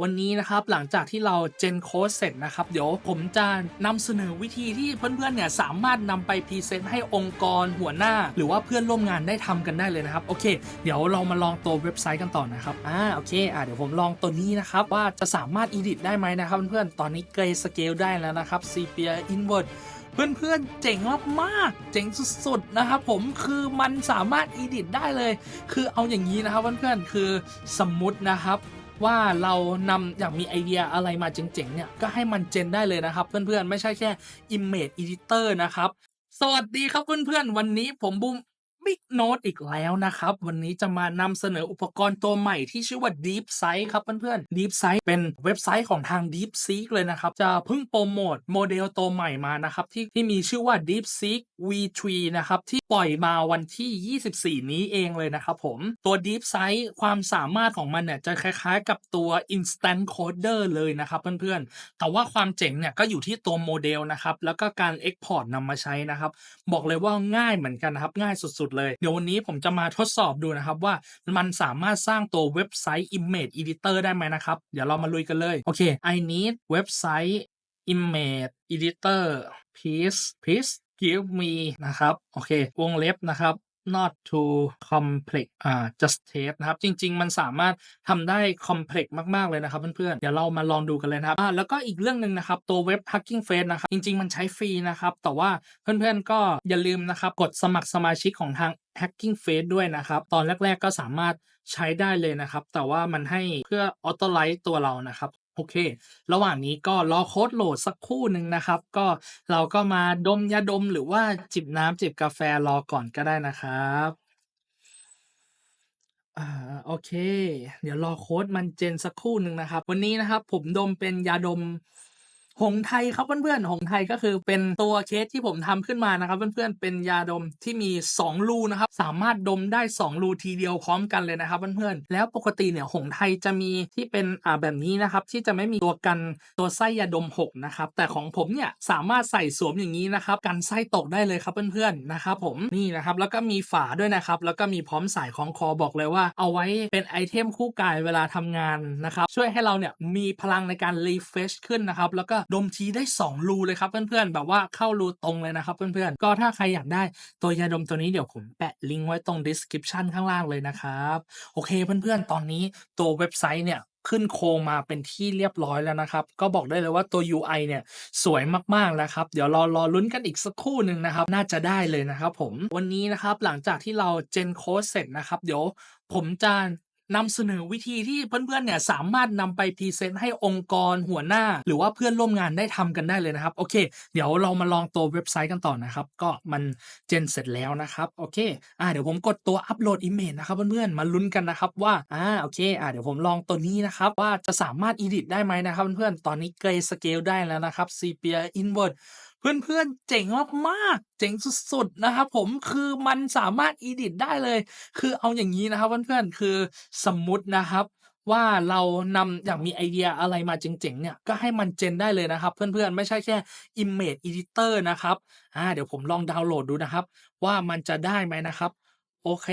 วันนี้นะครับหลังจากที่เราเจนโค้ดเสร็จนะครับ เดี๋ยวผมจะนำเสนอวิธีที่เพื่อนๆเนี่ยสามารถนำไปพรีเซนต์ให้องค์กรหัวหน้า หรือว่าเพื่อนร่วมงานได้ทำกันได้เลยนะครับ โอเค เดี๋ยวเรามาลองตัวเว็บไซต์กันต่อนะครับอ่าโอเคอ่าเดี๋ยวผมลองตัวนี้นะครับว่าจะสามารถ edit ได้ไหมนะครับเพื่อนๆตอนนี้เกรสเกลได้แล้วนะครับ sepia invert เพื่อนๆ เจ๋งมากๆ เจ๋งสุดๆ นะครับผมคือมันสามารถ edit ได้เลย คือเอาอย่างนี้นะครับเพื่อนๆ คือสมมุตินะครับ ว่าเรานำอยากมีไอเดียอะไรมาเจ๋งๆเนี่ยก็ให้มันเจนได้เลยนะครับ เพื่อนๆ ไม่ใช่แค่ Image Editor นะครับ สวัสดีครับเพื่อนๆ วันนี้ผมบูม บิ๊กโน e อีกแล้วนะครับ วันนี้จะมานำเสนออุปกรณ์ตัวใหม่ที่ชื่อว่า Deep Sight ครับเพื่อนๆ Deep Sight เป็นเว็บไซต์ของทาง Deep Seek เลยนะครับ จะเพิ่งโปรโมทโมเดลตัวใหม่มานะครับ ที่ที่มีชื่อว่า Deep Seek V3 นะครับ ที่ปล่อยมาวันที่ 24 นี้เองเลยนะครับผมตัว Deep Sight ความสามารถของมันเนี่ยจะคล้ายๆ กับตัว Instant Coder เลยนะครับเพื่อนๆ แต่ว่าความเจ๋งเนี่ยก็อยู่ที่ตัวโมเดลนะครับแล้วก็การ Export นำมาใช้นะครับบอกเลยว่าง่ายเหมือนกันนะครับง่ายสุดๆเลย เดี๋ยววันนี้ผมจะมาทดสอบดูนะครับว่ามันสามารถสร้างตัวเว็บไซต์ Image Editor ได้ไหมนะครับ เดี๋ยวเรามาลุยกันเลย โอเค I need เว็บไซต์ Image Editor please please give me นะครับ โอเค วงเล็บนะครับ not too complex อ่า just test นะครับ จริง ๆ มันสามารถทำได้ complex มาก ๆ เลยนะครับเพื่อนๆ เดี๋ยวเรามาลองดูกันเลยนะครับอ่าแล้วก็อีกเรื่องหนึ่งนะครับ ตัวเว็บ Hacking Face นะครับ จริง ๆ มันใช้ฟรีนะครับ แต่ว่าเพื่อนๆ ก็อย่าลืมนะครับ กดสมัครสมาชิกของทาง Hacking Face ด้วยนะครับ ตอนแรก ๆ ก็สามารถใช้ได้เลยนะครับ แต่ว่ามันให้เพื่อ auto light ตัวเรานะครับ โอเค ระหว่างนี้ก็รอโค้ดโหลดสักคู่หนึ่งนะครับ ก็เราก็มาดมยาดมหรือว่าจิบน้ำจิบกาแฟรอก่อนก็ได้นะครับอ่าโอเค เดี๋ยวรอโค้ดมันเจนสักคู่หนึ่งนะครับ วันนี้นะครับ ผมดมเป็นยาดม หงส์ไทยครับเพื่อนๆหงส์ไทยก็คือเป็นตัวเคสที่ผมทำขึ้นมานะครับ เพื่อนๆเป็นยาดมที่มี 2 รูนะครับ สามารถดมได้ 2 รูทีเดียวพร้อมกันเลยนะครับเพื่อนๆแล้วปกติเนี่ยหงส์ไทยจะมีที่เป็นอ่าแบบนี้นะครับ ที่จะไม่มีตัวกันตัวไส้ยาดมหกนะครับแต่ของผมเนี่ยสามารถใส่สวมอย่างนี้นะครับกันไส้ตกได้เลยครับเพื่อนๆนะครับผมนี่นะครับแล้วก็มีฝาด้วยนะครับ แล้วก็มีพร้อมสายของคอบอกเลยว่า เอาไว้เป็นไอเทมคู่กายเวลาทำงานนะครับช่วยให้เราเนี่ยมีพลังในการรีเฟชขึ้นนะครับแล้วก็ดมทีได้ 2 รูเลยครับเพื่อนๆ แบบว่าเข้ารูตรงเลยนะครับเพื่อนๆ ก็ถ้าใครอยากได้ตัวยาดมตัวนี้เดี๋ยวผมแปะลิงก์ไว้ตรง description ข้างล่างเลยนะครับ โอเคเพื่อนๆ ตอนนี้ตัวเว็บไซต์เนี่ยขึ้นโครงมาเป็นที่เรียบร้อยแล้วนะครับ ก็บอกได้เลยว่าตัว UI เนี่ยสวยมากๆแล้วครับ เดี๋ยวรอรอลุ้นกันอีกสักครู่หนึ่งนะครับ น่าจะได้เลยนะครับผมวันนี้นะครับหลังจากที่เราเจนโค้ดเสร็จนะครับ เดี๋ยวผมจะ นำเสนอวิธีที่เพื่อนๆเนี่ยสามารถนำไปพรีเซนต์ให้องค์กรหัวหน้า หรือว่าเพื่อนร่วมงานได้ทำกันได้เลยนะครับ โอเค เดี๋ยวเรามาลองตัวเว็บไซต์กันต่อนะครับ ก็มันเจนเสร็จแล้วนะครับ โอเค อ่าเดี๋ยวผมกดตัวอัปโหลดอิมเมจนะครับเพื่อนๆ มาลุ้นกันนะครับว่า อ่า โอเค อ่าเดี๋ยวผมลองตัวนี้นะครับ ว่าจะสามารถ edit ได้ไหมนะครับเพื่อนๆ ตอนนี้เกรสเกลได้แล้วนะครับ sepia invert เพื่อนๆเจ๋งมากๆ เจ๋งสุดๆนะครับผมคือมันสามารถ edit ได้เลย คือเอาอย่างนี้นะครับเพื่อนๆคือสมมุตินะครับว่าเรานำอยากมีไอเดียอะไรมาเจ๋งๆเนี่ยก็ให้มันเจนได้เลยนะครับ เพื่อนๆ ไม่ใช่แค่ Image Editor นะครับอ่าเดี๋ยวผมลองดาวน์โหลดดูนะครับ ว่ามันจะได้ไหมนะครับ โอเค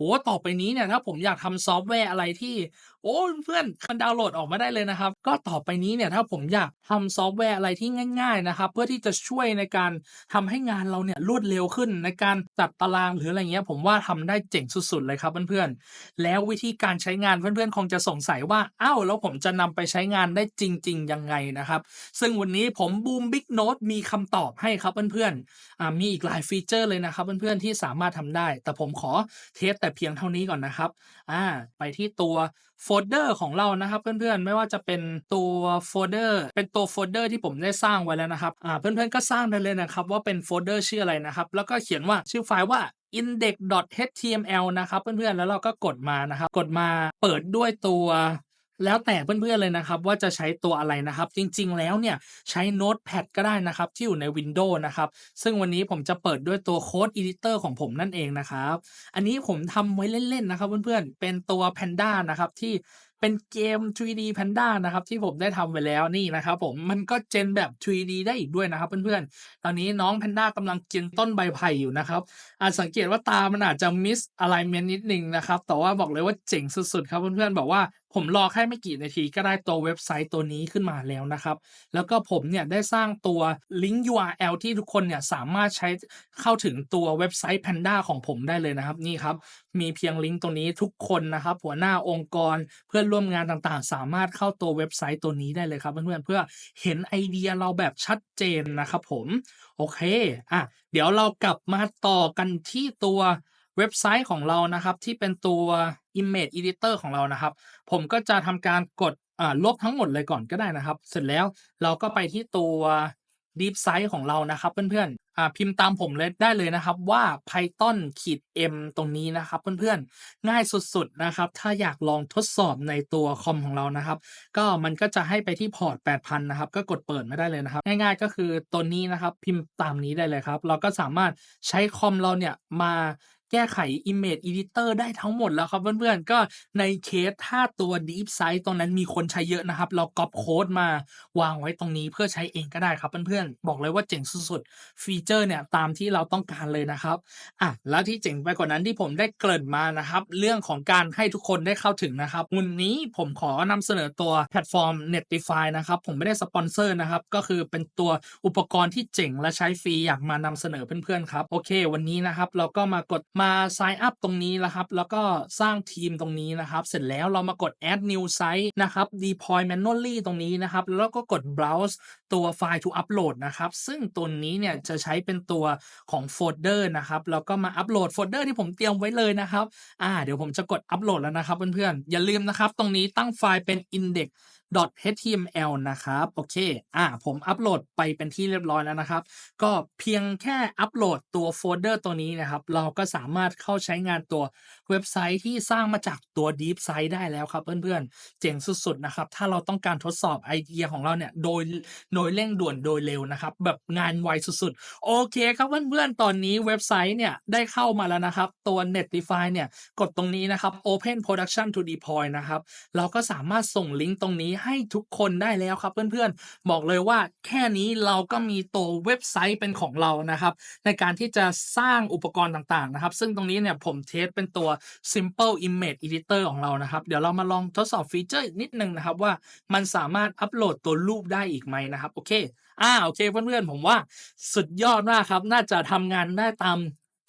โอ้ต่อไปนี้เนี่ยถ้าผมอยากทำซอฟต์แวร์อะไรที่ โอ้เพื่อนมันดาวน์โหลดออกมาได้เลยนะครับ ก็ต่อไปนี้เนี่ยถ้าผมอยากทำซอฟต์แวร์อะไรที่ง่าย ๆนะครับ เพื่อที่จะช่วยในการทำให้งานเราเนี่ยรวดเร็วขึ้นในการจัดตารางหรืออะไรเงี้ย ผมว่าทำได้เจ๋งสุดๆเลยครับเพื่อนๆแล้ววิธีการใช้งานเพื่อนๆคงจะสงสัยว่าอ้าวแล้วผมจะนำไปใช้งานได้จริง ๆ ยังไงนะครับ ซึ่งวันนี้ผมบูมบิ๊กโน e มีคำตอบให้ครับเพื่อนๆมีอีกหลายฟีเจอร์เลยนะครับเพื่อนๆที่สามารถทำได้ แต่ผมขอเทสแต่เพียงเท่านี้ก่อนนะครับอ่าไปที่ตัวโฟลเดอร์ของเรานะครับเพื่อนๆ ไม่ว่าจะเป็นตัวโฟลเดอร์เป็นตัวโฟลเดอร์ที่ผมได้สร้างไว้แล้วนะครับอ่าเพื่อนๆก็สร้างได้เลยนะครับว่าเป็นโฟลเดอร์ชื่ออะไรนะครับ แล้วก็เขียนว่าชื่อไฟล์ว่า index.html นะครับเพื่อนๆ แล้วเราก็กดมานะครับ กดมาเปิดด้วยตัว แล้วแต่เพื่อนๆเลยนะครับว่าจะใช้ตัวอะไรนะครับ จริงๆแล้วเนี่ยใช้ Notepad ก็ได้นะครับที่อยู่ใน Windows นะครับ ซึ่งวันนี้ผมจะเปิดด้วยตัว Code Editor ของผมนั่นเองนะครับ อันนี้ผมทำไว้เล่นๆนะครับเพื่อนๆเป็นตัว Panda นะครับที่ เป็นเกม 3D Panda นะครับ ที่ผมได้ทำไว้แล้วนี่นะครับผมมันก็เจนแบบ 3D ได้อีกด้วยนะครับเพื่อนๆ ตอนนี้น้อง Panda กำลังกินต้นใบไผ่อยู่นะครับ อาจสังเกตว่าตามันอาจจะ miss alignment นิดนึงนะครับ แต่ว่าบอกเลยว่าเจ๋งสุดๆ ครับเพื่อนๆ บอกว่าผมรอแค่ไม่กี่นาทีก็ได้ตัวเว็บไซต์ตัวนี้ขึ้นมาแล้วนะครับ แล้วก็ผมเนี่ยได้สร้างตัวลิงก์ URL ที่ทุกคนเนี่ยสามารถใช้เข้าถึงตัวเว็บไซต์ Panda ของผมได้เลยนะครับนี่ครับมีเพียงลิงก์ตัวนี้ทุกคนนะครับ หัวหน้าองค์กรเพื่อนร่วมงานต่างๆ สามารถเข้าตัวเว็บไซต์ตัวนี้ได้เลยครับเพื่อนๆเพื่อเห็นไอเดียเราแบบชัดเจนนะครับผม โอเคอะเดี๋ยวเรากลับมาต่อกันที่ตัวเว็บไซต์ของเรานะครับ ที่เป็นตัว Image Editor ของเรานะครับ ผมก็จะทำการกดอ่าลบทั้งหมดเลยก่อนก็ได้นะครับ เสร็จแล้วเราก็ไปที่ตัว Deep Site ของเรานะครับเพื่อน พิมพ์ตามผมเลยได้เลยนะครับว่า Python ขีด m ตรงนี้นะครับเพื่อนๆ ง่ายสุดๆนะครับ ถ้าอยากลองทดสอบในตัวคอมของเรานะครับ ก็มันก็จะให้ไปที่พอร์ต 8,000 นะครับ ก็กดเปิดไม่ได้เลยนะครับ ง่ายๆก็คือตัวนี้นะครับ พิมพ์ตามนี้ได้เลยครับ เราก็สามารถใช้คอมเราเนี่ยมา แก้ไข Image Editor ได้ทั้งหมดแล้วครับเพื่อนๆ ก็ในเคสถ้าตัว Deep Site ตรงนั้นมีคนใช้เยอะนะครับ เราก๊อปโค้ดมาวางไว้ตรงนี้เพื่อใช้เองก็ได้ครับเพื่อนๆ บอกเลยว่าเจ๋งสุดๆ ฟีเจอร์เนี่ยตามที่เราต้องการเลยนะครับอะแล้วที่เจ๋งไปกว่านั้นที่ผมได้เกริ่นมานะครับเรื่องของการให้ทุกคนได้เข้าถึงนะครับวันนี้ผมขอนำเสนอตัวแพลตฟอร์ม Netify นะครับผมไม่ได้สปอนเซอร์นะครับก็คือเป็นตัวอุปกรณ์ที่เจ๋งและใช้ฟรีอยากมานำเสนอเพื่อนๆครับโอเค วันนี้นะครับเราก็มากดมา sign up ตรงนี้แล้วครับ แล้วก็สร้างทีมตรงนี้นะครับ เสร็จแล้วเรามากด add new site นะครับ deploy manually ตรงนี้นะครับ แล้วก็กด browse ตัวไฟล์ to upload นะครับ ซึ่งตัวนี้เนี่ยจะใช้เป็นตัวของโฟลเดอร์นะครับ แล้วก็มาอัปโหลดโฟลเดอร์ที่ผมเตรียมไว้เลยนะครับ อ่า เดี๋ยวผมจะกดอัปโหลดแล้วนะครับเพื่อนๆ อย่าลืมนะครับ ตรงนี้ตั้งไฟล์เป็น index .html นะครับ โอเค อ่า ผมอัปโหลดไปเป็นที่เรียบร้อยแล้วนะครับ ก็เพียงแค่อัปโหลดตัวโฟลเดอร์ตัวนี้นะครับ เราก็สามารถเข้าใช้งานตัวเว็บไซต์ที่สร้างมาจากตัว Deep Site ได้แล้วครับเพื่อนๆ เจ๋งสุดๆนะครับ ถ้าเราต้องการทดสอบไอเดียของเราเนี่ย โดยโดยเร่งด่วนโดยเร็วนะครับ แบบงานไวสุดๆ โอเคครับเพื่อนๆ ตอนนี้เว็บไซต์เนี่ยได้เข้ามาแล้วนะครับ ตัว Netify เนี่ย กดตรงนี้นะครับ Open Production to Deploy นะครับ เราก็สามารถส่งลิงก์ตรงนี้ให้ทุกคนได้แล้วครับ เพื่อนๆ บอกเลยว่าแค่นี้เราก็มีตัวเว็บไซต์เป็นของเรานะครับ ในการที่จะสร้างอุปกรณ์ต่างๆนะครับ ซึ่งตรงนี้เนี่ยผมเทสเป็นตัว Simple Image Editor ของเรานะครับ เดี๋ยวเรามาลองทดสอบฟีเจอร์นิดนึงนะครับว่ามันสามารถอัปโหลดตัวรูปได้อีกไหมนะครับ โอเคอ่าโอเคเพื่อนๆผมว่าสุดยอดมากครับ น่าจะทำงานได้ตาม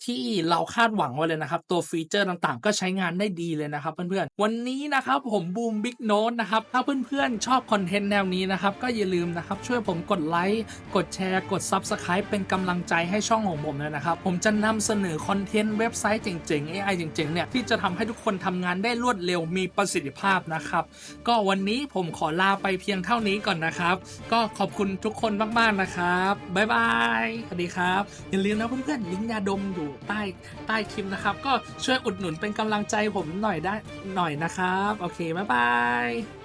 ที่เราคาดหวังไว้เลยนะครับ ตัวฟีเจอร์ต่างๆ ก็ใช้งานได้ดีเลยนะครับเพื่อนๆ วันนี้นะครับผมบูมบิ๊กโน้ตนะครับ ถ้าเพื่อนๆ ชอบคอนเทนต์แนวนี้นะครับ ก็อย่าลืมนะครับ ช่วยผมกดไลค์ กดแชร์ กด Subscribe เป็นกำลังใจให้ช่องของผมเลยนะครับ ผมจะนำเสนอคอนเทนต์เว็บไซต์เจ๋งๆ AI เจ๋งๆ เนี่ย ที่จะทำให้ทุกคนทำงานได้รวดเร็วมีประสิทธิภาพนะครับ ก็วันนี้ผมขอลาไปเพียงเท่านี้ก่อนนะครับ ก็ขอบคุณทุกคนมากๆนะครับบ๊ายบายสวัสดีครับอย่าลืมนะเพื่อนๆลิงก์ยาดมอยู่อยู่ใต้ใต้คลิปนะครับ ก็ช่วยอุดหนุนเป็นกำลังใจผมหน่อยได้หน่อยนะครับ โอเค บ๊ายบาย